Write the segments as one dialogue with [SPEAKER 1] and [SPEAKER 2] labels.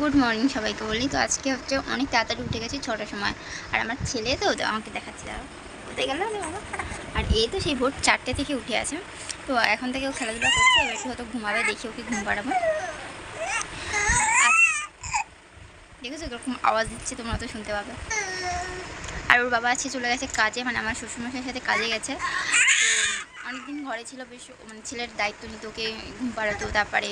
[SPEAKER 1] Good morning সবাইকে বলি। তো আজকে হচ্ছে অনেক তাড়াতাড়ি উঠে গেছি ছটার সময়। আর আমার ছেলে তো আমাকে দেখাচ্ছে, দাঁড়াও। কোথায় গেল? আর এই তো সেই ভোর চারটে থেকে উঠে আছে। তো এখন থেকে ও খেলাধুলা করছে, এবার একটু হয়তো ঘুমাবে, দেখি ওকে ঘুম পাড়াবো। দেখেছ এরকম আওয়াজ দিচ্ছে, তোমরা তো শুনতে পাবে। আর ওর বাবা আছে চলে গেছে কাজে মানে আমার শ্বশুরমশাইয়ের সাথে কাজে গেছে। অনেকদিন ঘরে ছিল, বেশ মানে ছেলের দায়িত্ব নিত ওকে ঘুম পাড়াতো, তারপরে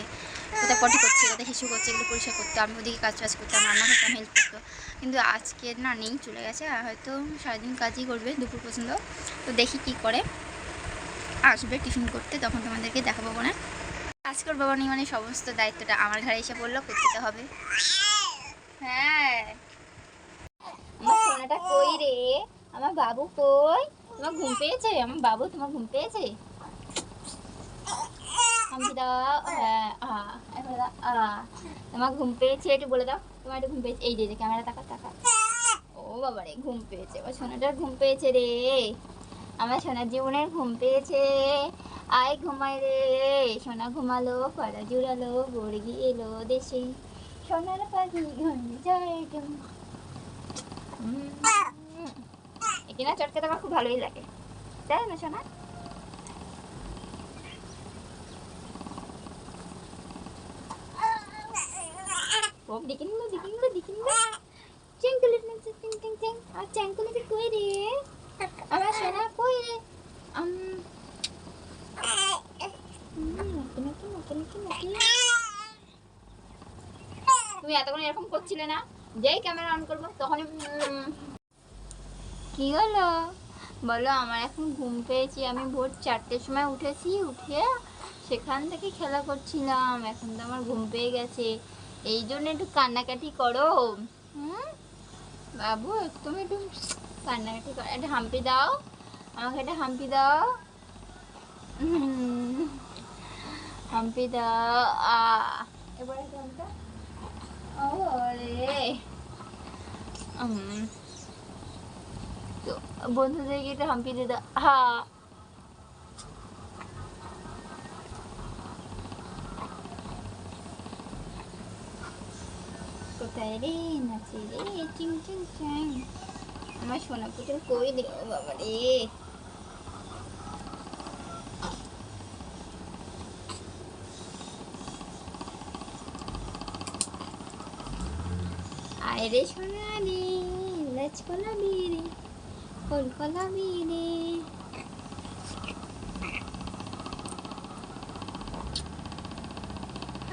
[SPEAKER 1] কোথায় পটি করছে কোথায় হিসু করছে, এগুলো পরিষ্কার করতো, আমি ওদিকে কাজ টাজ করতাম, রান্না করতাম হেল্প করতো। কিন্তু আজকে না নেই, চলে গেছে, আর হয়তো সারাদিন কাজই করবে, দুপুর পর্যন্ত। তো দেখি কি করে। আসবে টিফিন করতে, তখন তোমাদেরকে দেখাবো না আজকের বাবা নিয়ে মানে সমস্ত দায়িত্বটা আমার ঘরে এসে বলল করতে হবে। হ্যাঁ। কই রে? আমার বাবু কই? তোমার ঘুম পেয়েছে? আমার বাবু, তোমার ঘুম পেয়েছে? আমি দাও হ্যাঁ তোমার ঘুম পেয়েছে, একটু বলে দাও। তোমার একটু ঘুম পেয়েছে। এই যে ক্যামেরা টাকা টাকা ও বাবা রে, ঘুম পেয়েছে। এবার সোনাটার ঘুম পেয়েছে রে। আমার সোনার জীবনের ঘুম পেয়েছে। আয় ঘুমাই রে। সোনা ঘুমালো, পাড়া জুড়ালো বর্গি এলো দেশে। সোনার পাখি ঘুমিয়ে যায় কেমন? এখানে চটকাতে আমার খুব ভালোই লাগে। তাই না চেঙ্কুলিটা কই রে? সোনা তুমি এতক্ষণ এরকম করছিলে না? যেই ক্যামেরা অন করব তখনই উম, কি হলো? বলো, আমার এখন ঘুম পেয়েছি। আমি ভোর চারটের সময় উঠেছি, উঠে সেখান থেকে খেলা করছিলাম। এখন তো আমার ঘুম পেয়ে গেছে। এই জন্য একটু কান্নাকাটি করো। হুম? বাবু, তুমি একটু কান্নাকাটি করো। একটা হাম্পি দাও। আমাকে একটা হাম্পি দাও। হাম্পি দাও। এবার হাম্পি দাও। তো বন্ধুদেরকে একটা হাম্পি দিয়ে হা। কোথায় রে নাচে কই রে আয় রে? সোনা রে লাচ কলাবি রে। কল কলাবি রে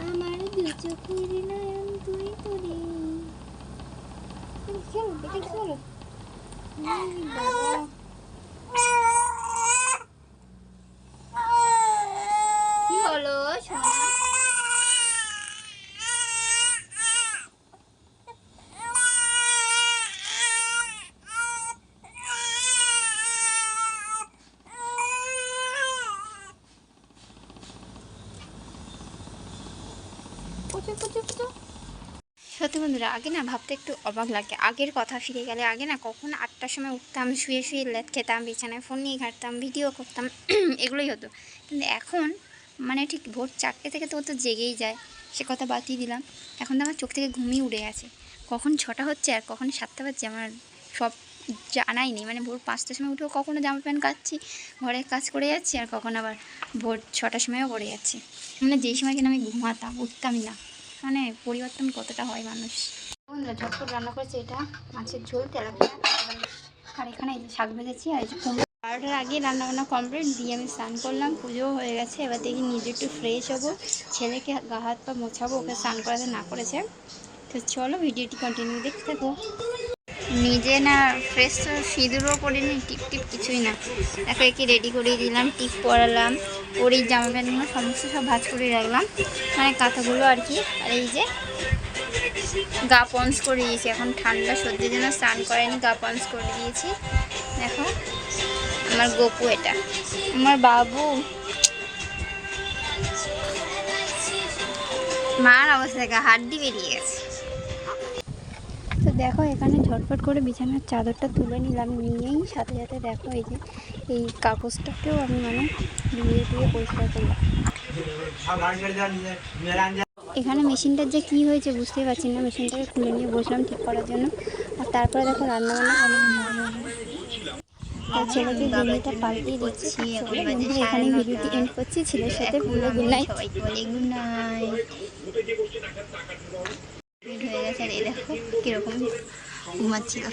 [SPEAKER 1] আমার দু চোখের নয়ন তুই তোরে খেলো এটা খেলো বাবা কি হলো সোনা পুচু পুচু পুচু সত্যি বন্ধুরা, আগে না ভাবতে একটু অবাক লাগে। আগের কথা ফিরে গেলে, আগে না কখন আটটার সময় উঠতাম, শুয়ে শুয়ে লেট খেতাম, বিছানায় ফোন নিয়ে ঘাটতাম, ভিডিও করতাম, এগুলোই হতো। কিন্তু এখন মানে ঠিক ভোর চারটে থেকে তো ও তো জেগেই যায়। সে কথা বাদই দিলাম। এখন তো আমার চোখ থেকে ঘুমিয়ে উড়ে গেছে। কখন ছটা হচ্ছে আর কখন সাতটা বাজছে আমার সব জানাই নেই। মানে ভোর পাঁচটার সময় উঠেও কখনো জামা প্যান্ট কাচ্ছি ঘরের কাজ করে যাচ্ছি, আর কখন আবার ভোর ছটার সময়ও করে যাচ্ছি। মানে যেই সময় কিনা আমি ঘুমাতাম, উঠতামই না। মানে পরিবর্তন কতটা হয় মানুষ? বন্ধুরা, ঝটপট রান্না করেছে এটা। মাছের ঝোল, তেলাপিয়া, আর এখানে এই যে শাক ভেজেছি আর বারোটার আগে রান্না বান্না কমপ্লিট দিয়ে আমি স্নান করলাম, পুজোও হয়ে গেছে। এবার দেখি নিজে একটু ফ্রেশ হব। ছেলেকে গা হাত পা মোছাবো, ওকে স্নান করাতে না করেছে। তো চলো ভিডিওটি কন্টিনিউ দেখতে থাকো। নিজে না ফ্রেশ তো সিঁদুরও করিনি টিপ টিপ কিছুই না। দেখো একে রেডি করিয়ে দিলাম, টিপ পরালাম ওর জামা প্যান্টগুলো সমস্ত সব ভাজ করে রাখলাম। মানে কাঁথাগুলো আর কি, আর এই যে গা পঞ্চ করে দিয়েছি। এখন ঠান্ডা সর্দির জন্য স্নান করেনি গা পঞ্চ করে দিয়েছি। দেখো, আমার গপু এটা। আমার বাবু। মার অবস্থা হাড্ডি বেরিয়ে গেছে। দেখো, এখানে ঝটপট করে বিছানার চাদরটা তুলে নিলাম। নিয়েই সাথে সাথে দেখো, এই যে, এই কাগজটাকেও আমি মানে ধুয়ে ধুয়ে পরিষ্কার করলাম। এখানে মেশিনটার যে কী হয়েছে বুঝতেই পারছি না। মেশিনটাকে খুলে নিয়ে বসলাম ঠিক করার জন্য। আর তারপরে দেখো, রান্নাবান্না তার ছেলেকে ঘুমিটা পাল্টিয়ে দিচ্ছি। এখানে ভিডিওটি এন্ড করছি। ছেলের সাথে গুড নাইট
[SPEAKER 2] গুড নাইট। হয়ে গেছে আর এই দেখো কীরকম ঘুমাচ্ছিল।